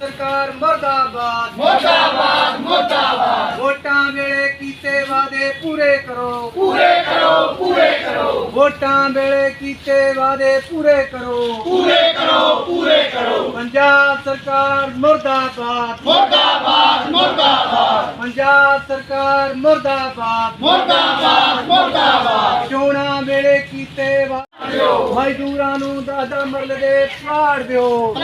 ਸਰਕਾਰ ਮਰਦਾਬਾਦ ਮਰਦਾਬਾਦ ਮਰਦਾਬਾਦ ਵੋਟਾਂ ਵੇਲੇ ਕੀਤੇ ਵਾਅਦੇ ਪੂਰੇ ਕਰੋ ਪੂਰੇ ਕਰੋ ਪੂਰੇ ਕਰੋ ਵੋਟਾਂ ਵੇਲੇ ਕੀਤੇ ਵਾਅਦੇ ਪੂਰੇ ਕਰੋ ਪੂਰੇ ਕਰੋ ਪੂਰੇ ਕਰੋ ਪੰਜਾਬ ਸਰਕਾਰ ਮਰਦਾਬਾਦ ਮਰਦਾਬਾਦ ਮਰਦਾਬਾਦ ਪੰਜਾਬ ਸਰਕਾਰ ਮਰਦਾਬਾਦ ਮਰਦਾਬਾਦ ਮਰਦਾਬਾਦ ਚੋਣਾਂ ਵੇਲੇ ਕੀਤੇ ਵਾਅਦੇ ਮਜ਼ਦੂਰਾਂ ਨੂੰ ਦਾਦਾ ਮਰਲ ਦੇ ਪਲਾਟ ਦਿਓ।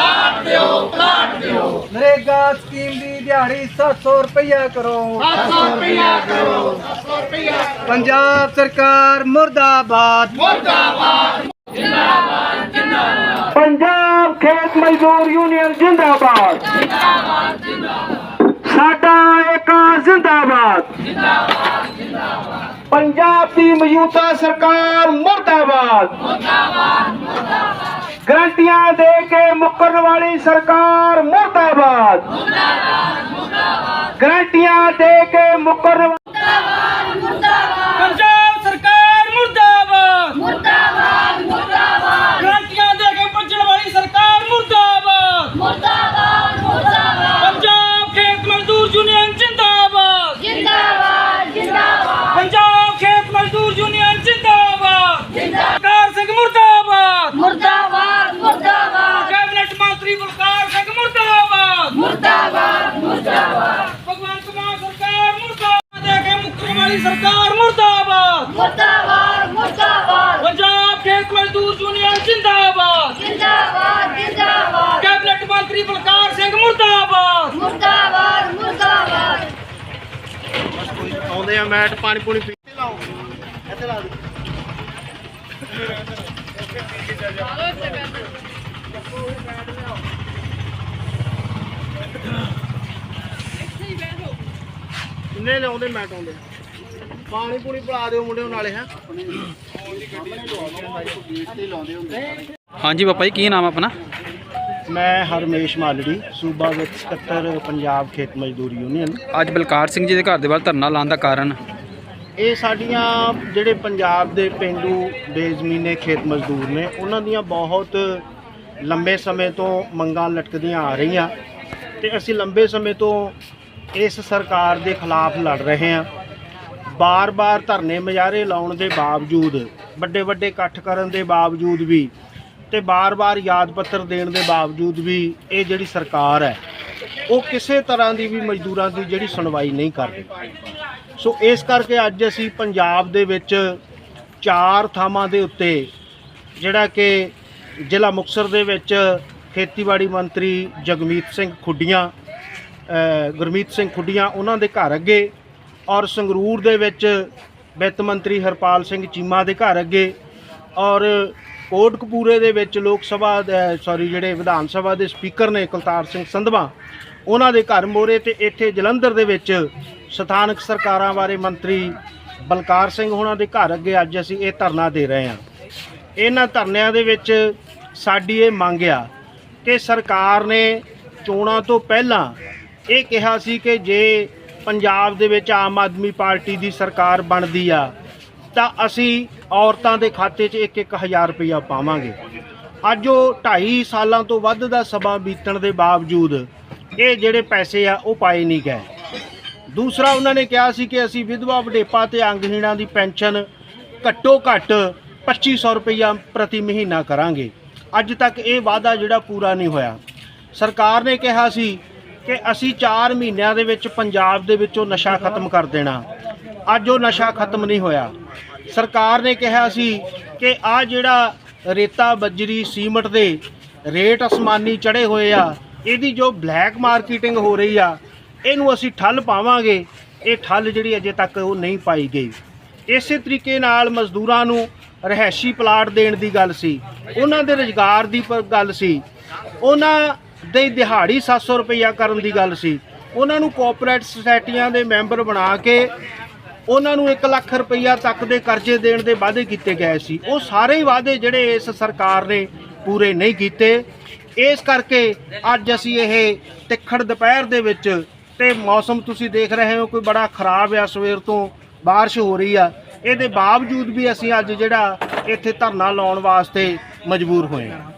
ਨਰੇਗਾ ਸਕੀਮ ਦੀ ਦਿਹਾੜੀ 700 ਰੁਪਇਆ ਕਰੋ। 700 ਰੁਪਇਆ ਕਰੋ 700 ਰੁਪਇਆ ਪੰਜਾਬ ਸਰਕਾਰ ਮੁਰਦਾਬਾਦ। ਮੁਰਦਾਬਾਦ ਜਿੰਦਾਬਾਦ ਜਿੰਦਾਬਾਦ। ਪੰਜਾਬ ਖੇਤ ਮਜ਼ਦੂਰ ਯੂਨੀਅਨ ਜਿੰਦਾਬਾਦ। ਜਿੰਦਾਬਾਦ ਜਿੰਦਾਬਾਦ। ਸਾਡਾ ਏਕਾ ਜ਼ਿੰਦਾਬਾਦ। ਜਿੰਦਾਬਾਦ ਜਿੰਦਾਬਾਦ। ਪੰਜਾਬ ਦੀ ਮੌਜੂਦਾ ਸਰਕਾਰ ਮੁਰਦਾਬਾਦ। ਗਰੰਟੀਆਂ ਦੇ ਕੇ ਮੁੱਕਰਨ ਵਾਲੀ ਸਰਕਾਰ ਮੁਰਦਾਬਾਦ। ਗਰੰਟੀਆਂ ਦੇ ਕੇ ਮੁੱਕਰਨ ਪੰਜਾਬ ਸਰਕਾਰ ਮੁਰਦਾਬਾਦ ਮੁਰਦਾਬਾਦ ਮੁਰਦਾਬਾਦ ਗਰੰਟੀਆਂ ਦੇ ਕੇ ਭੱਜਣ ਵਾਲੀ ਸਰਕਾਰ ਮੁਰਦਾਬਾਦ ਮੁਰਦਾਬਾਦ ਮੁਰਦਾਬਾਦ ਪੰਜਾਬ ਖੇਤ ਮਜ਼ਦੂਰ ਯੂਨੀਅਨ ਜਿੰਦਾਬਾਦ ਜਿੰਦਾਬਾਦ ਜਿੰਦਾਬਾਦ ਪੰਜਾਬ ਖੇਤ ਮਜ਼ਦੂਰ ਯੂਨੀਅਨ ਜਿੰਦਾਬਾਦ ਜਿੰਦਾਬਾਦ ਬਲਕਾਰ ਸਿੰਘ ਮੁਰਦਾਬਾਦ ਮੁਰਦਾਬਾਦ ਮੁਰਦਾਬਾਦ ਕੈਬਨਿਟ ਮੰਤਰੀ ਬਲਕਾਰ ਸਿੰਘ ਮੁਰਦਾਬਾਦ ਮੁਰਦਾਬਾਦ ਮੁਰਦਾਬਾਦ ਭਗਵੰਤ ਮਾਨ ਸਰਕਾਰ ਮੁਰਦਾਬਾਦ ਦੇ ਕੇ ਮੁੱਕਰਨ ਵਾਲੀ ਸਰਕਾਰ ਮੁਰਦਾਬਾਦ ਮੁਰਦਾਬਾਦ ਮੁਰਦਾਬਾਦ ਪੰਜਾਬ ਖੇਤ ਮਜ਼ਦੂਰ ਯੂਨੀਅਨ ਜਿੰਦਾਬਾਦ ਜਿੰਦਾਬਾਦ ਜਿੰਦਾਬਾਦ ਕੈਬਨਿਟ ਮੰਤਰੀ ਬਲਕਾਰ ਸਿੰਘ ਮੁਰਦਾਬਾਦ। ਮੁਰਦਾਬਾਦ ਮੁਰਦਾਬਾਦ। ਆਉਂਦੇ ਆ ਮੈਟ ਪਾਣੀ ਪੂਣੀ ਪੀ ਕੇ ਲਾਓ। ਇੱਥੇ ਲਾ ਦੇ ਕਿੰਨੇ ਲਿਆਉਂਦੇ ਮੈਟ ਆਉਂਦੇ? ਪਾਣੀ ਪੂਣੀ ਪਿਲਾ ਦਿਓ ਮੁੰਡਿਓ ਨਾਲੇ ਹੈ। ਹਾਂਜੀ ਪਾਪਾ ਜੀ ਕੀ ਨਾਮ ਆਪਣਾ? ਮੈਂ ਹਰਮੇਸ਼ ਮਾਲੜੀ ਸੂਬਾ ਵਿੱਚ ਸਕੱਤਰ ਪੰਜਾਬ ਖੇਤ ਮਜ਼ਦੂਰ ਯੂਨੀਅਨ। ਅੱਜ ਬਲਕਾਰ ਸਿੰਘ ਜੀ ਦੇ ਘਰ ਦੇ ਵੱਲ ਧਰਨਾ ਲਾਉਣ ਦਾ ਕਾਰਨ? ਇਹ ਸਾਡੀਆਂ ਜਿਹੜੇ ਪੰਜਾਬ ਦੇ ਪਿੰਡੂ ਬੇਜ਼ਮੀਨੇ ਖੇਤ ਮਜ਼ਦੂਰ ਨੇ ਉਹਨਾਂ ਦੀਆਂ ਬਹੁਤ ਲੰਬੇ ਸਮੇਂ ਤੋਂ ਮੰਗਾਂ ਲਟਕਦੀਆਂ ਆ ਰਹੀਆਂ ਤੇ ਅਸੀਂ ਲੰਬੇ ਸਮੇਂ ਤੋਂ ਇਸ ਸਰਕਾਰ ਦੇ ਖਿਲਾਫ ਲੜ ਰਹੇ ਹਾਂ। ਬਾਰ-ਬਾਰ ਧਰਨੇ ਮਜਾਰੇ ਲਾਉਣ ਦੇ ਬਾਵਜੂਦ ਵੱਡੇ ਵੱਡੇ ਇਕੱਠ ਕਰਨ ਦੇ ਬਾਵਜੂਦ ਵੀ ਤੇ ਬਾਰ-ਬਾਰ ਯਾਦ ਪੱਤਰ ਦੇਣ ਦੇ ਬਾਵਜੂਦ ਵੀ ਇਹ ਜਿਹੜੀ ਸਰਕਾਰ ਹੈ, ਉਹ ਕਿਸੇ ਤਰ੍ਹਾਂ ਦੀ ਵੀ ਮਜ਼ਦੂਰਾਂ ਦੀ ਜਿਹੜੀ ਸੁਣਵਾਈ ਨਹੀਂ ਕਰਦੀ ਸੋ ਇਸ ਕਰਕੇ ਅੱਜ ਅਸੀਂ ਪੰਜਾਬ ਦੇ ਵਿੱਚ ਚਾਰ ਥਾਵਾਂ ਦੇ ਉੱਤੇ ਜਿਹੜਾ ਕਿ ਜ਼ਿਲ੍ਹਾ ਮੁਕਤਸਰ ਦੇ ਵਿੱਚ ਖੇਤੀਬਾੜੀ ਮੰਤਰੀ ਜਗਮੀਤ ਸਿੰਘ ਖੁੱਡੀਆਂ ਗੁਰਮੀਤ ਸਿੰਘ ਖੁੱਡੀਆਂ ਉਹਨਾਂ ਦੇ ਘਰ ਅੱਗੇ ਔਰ ਸੰਗਰੂਰ ਦੇ ਵਿੱਚ ਵਿੱਤ ਮੰਤਰੀ ਹਰਪਾਲ ਸਿੰਘ ਚੀਮਾ ਦੇ ਘਰ ਅੱਗੇ ਔਰ ਕੋਟਕਪੂਰੇ ਦੇ ਵਿੱਚ ਲੋਕ ਸਭਾ ਸੌਰੀ ਜਿਹੜੇ ਵਿਧਾਨ ਸਭਾ ਦੇ ਸਪੀਕਰ ਨੇ ਕੁਲਤਾਰ ਸਿੰਘ ਸੰਧਵਾ, ਉਹਨਾਂ ਦੇ ਘਰ ਮੋਰੇ ਤੇ ਇੱਥੇ ਜਲੰਧਰ ਦੇ ਵਿੱਚ ਸਥਾਨਕ ਸਰਕਾਰਾਂ ਬਾਰੇ ਮੰਤਰੀ ਬਲਕਾਰ ਸਿੰਘ ਹੋਣਾ ਦੇ ਘਰ ਅੱਗੇ ਅੱਜ ਅਸੀਂ ਇਹ ਧਰਨਾ ਦੇ ਰਹੇ ਹਾਂ। ਇਹਨਾਂ ਧਰਨਿਆਂ ਦੇ ਵਿੱਚ ਸਾਡੀ ਇਹ ਮੰਗ ਆ ਕਿ ਸਰਕਾਰ ਨੇ ਚੋਣਾਂ ਤੋਂ ਪਹਿਲਾਂ ਇਹ ਕਿਹਾ ਸੀ ਕਿ ਜੇ ਪੰਜਾਬ ਦੇ ਵਿੱਚ ਆਮ ਆਦਮੀ ਪਾਰਟੀ ਦੀ ਸਰਕਾਰ ਬਣਦੀ ਆ, ਤਾਂ ਅਸੀਂ ਔਰਤਾਂ ਦੇ ਖਾਤੇ 'ਚ ਇੱਕ ਇੱਕ ਹਜ਼ਾਰ ਰੁਪਇਆ ਪਾਵਾਂਗੇ। ਅੱਜ ਉਹ 2.5 ਸਾਲਾਂ ਤੋਂ ਵੱਧ ਦਾ ਸਮਾਂ ਬੀਤਣ ਦੇ ਬਾਵਜੂਦ ਇਹ ਜਿਹੜੇ ਪੈਸੇ ਆ, ਉਹ ਪਾਏ ਨਹੀਂ ਗਏ। ਦੂਸਰਾ ਉਹਨਾਂ ਨੇ ਕਿਹਾ ਸੀ ਕਿ ਅਸੀਂ ਵਿਧਵਾ ਵਡੇਪਾ ਤੇ ਅੰਗਹੀਣਾਂ ਦੀ ਪੈਨਸ਼ਨ ਘੱਟੋ ਘੱਟ 2500 ਰੁਪਇਆ ਪ੍ਰਤੀ ਮਹੀਨਾ ਕਰਾਂਗੇ। ਅੱਜ ਤੱਕ ਇਹ ਵਾਅਦਾ ਜਿਹੜਾ ਪੂਰਾ ਨਹੀਂ ਹੋਇਆ। ਸਰਕਾਰ ਨੇ ਕਿਹਾ ਸੀ ਕਿ ਅਸੀਂ 4 ਮਹੀਨਿਆਂ ਦੇ ਵਿੱਚ ਪੰਜਾਬ ਦੇ ਵਿੱਚੋਂ ਨਸ਼ਾ ਖਤਮ ਕਰ ਦੇਣਾ। ਅੱਜ ਉਹ ਨਸ਼ਾ ਖਤਮ ਨਹੀਂ ਹੋਇਆ। ਸਰਕਾਰ ਨੇ ਕਿਹਾ ਸੀ ਕਿ ਆ ਜਿਹੜਾ ਰੇਤਾ ਬਜਰੀ ਸੀਮਟ ਦੇ ਰੇਟ ਅਸਮਾਨੀ ਚੜੇ ਹੋਏ ਆ, ਇਹਦੀ ਜੋ ਬਲੈਕ ਮਾਰਕੀਟਿੰਗ ਹੋ ਰਹੀ ਆ, ਇਹਨੂੰ ਅਸੀਂ ਠੱਲ ਪਾਵਾਂਗੇ। ਇਹ ਠੱਲ ਜਿਹੜੀ ਅਜੇ ਤੱਕ ਉਹ ਨਹੀਂ ਪਾਈ ਗਈ। ਇਸੇ ਤਰੀਕੇ ਨਾਲ ਮਜ਼ਦੂਰਾਂ ਨੂੰ ਰਹਿائشੀ ਪਲਾਟ ਦੇਣ ਦੀ ਗੱਲ ਸੀ। ਉਹਨਾਂ ਦੇ ਰੁਜ਼ਗਾਰ ਦੀ ਗੱਲ ਸੀ। ਉਹਨਾਂ ਦੇ ਦਿਹਾੜੀ 700 ਰੁਪਇਆ ਕਰਨ ਦੀ ਗੱਲ ਸੀ। ਉਹਨਾਂ ਨੂੰ ਕੋਆਪਰੇਟ ਸੁਸਾਇਟੀਆਂ ਦੇ ਮੈਂਬਰ ਬਣਾ ਕੇ ਉਹਨਾਂ ਨੂੰ 1 ਲੱਖ ਰੁਪਈਆ ਤੱਕ ਦੇ ਕਰਜ਼ੇ ਦੇਣ ਦੇ ਵਾਅਦੇ ਕੀਤੇ ਗਏ ਸੀ। ਉਹ ਸਾਰੇ ਹੀ ਵਾਅਦੇ ਜਿਹੜੇ ਇਸ ਸਰਕਾਰ ਨੇ ਪੂਰੇ ਨਹੀਂ ਕੀਤੇ। ਇਸ ਕਰਕੇ ਅੱਜ ਅਸੀਂ ਇਹ ਤਿੱਖੜ ਦੁਪਹਿਰ ਦੇ ਵਿੱਚ ਤੇ ਮੌਸਮ ਤੁਸੀਂ ਦੇਖ ਰਹੇ ਹੋ, ਕੋਈ ਬੜਾ ਖਰਾਬ ਆ, ਸਵੇਰ ਤੋਂ ਬਾਰਿਸ਼ ਹੋ ਰਹੀ ਆ। ਇਹਦੇ ਬਾਵਜੂਦ ਵੀ ਅਸੀਂ ਅੱਜ ਜਿਹੜਾ ਇੱਥੇ ਧਰਨਾ ਲਾਉਣ ਵਾਸਤੇ ਮਜਬੂਰ ਹੋਏ ਹਾਂ।